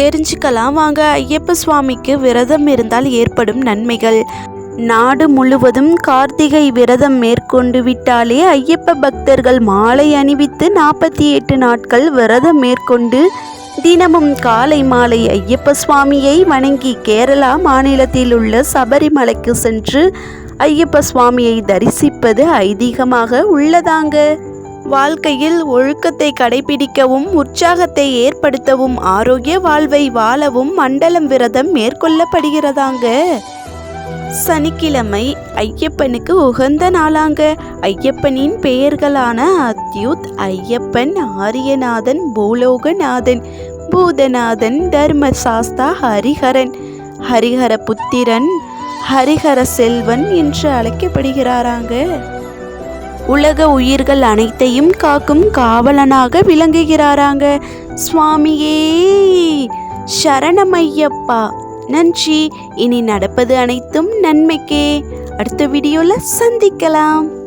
தெரிஞ்சுக்கலாம் வாங்க. ஐயப்ப சுவாமிக்கு விரதம் இருந்தால் ஏற்படும் நன்மைகள். நாடு முழுவதும் கார்த்திகை விரதம் மேற்கொண்டு விட்டாலே ஐயப்ப பக்தர்கள் மாலை அணிவித்து நாற்பத்தி எட்டு நாட்கள் விரதம் மேற்கொண்டு தினமும் காலை மாலை ஐயப்ப சுவாமியை வணங்கி கேரளா மாநிலத்தில் உள்ள சபரிமலைக்கு சென்று ஐயப்ப சுவாமியை தரிசிப்பது ஐதீகமாக உள்ளதாங்க. வாழ்க்கையில் ஒழுக்கத்தை கடைபிடிக்கவும் உற்சாகத்தை ஏற்படுத்தவும் ஆரோக்கிய வாழ்வை வாழவும் மண்டலம் விரதம் மேற்கொள்ளப்படுகிறதாங்க. சனிக்கிழமை ஐயப்பனுக்கு உகந்த நாளாங்க. ஐயப்பனின் பெயர்களான அத்யுத் ஐயப்பன் ஆரியநாதன் பூலோகநாதன் பூதநாதன் தர்மசாஸ்தா ஹரிஹரன். ஹரிஹர புத்திரன் ஹரிஹர செல்வன் என்று அழைக்கப்படுகிறாராங்க. உலக உயிர்கள் அனைத்தையும் காக்கும் காவலனாக விளங்குகிறாராங்க. சுவாமியே சரணமையப்பா. நன்றி. இனி நடப்பது அனைத்தும் நன்மைக்கே. அடுத்த வீடியோவில் சந்திக்கலாம்.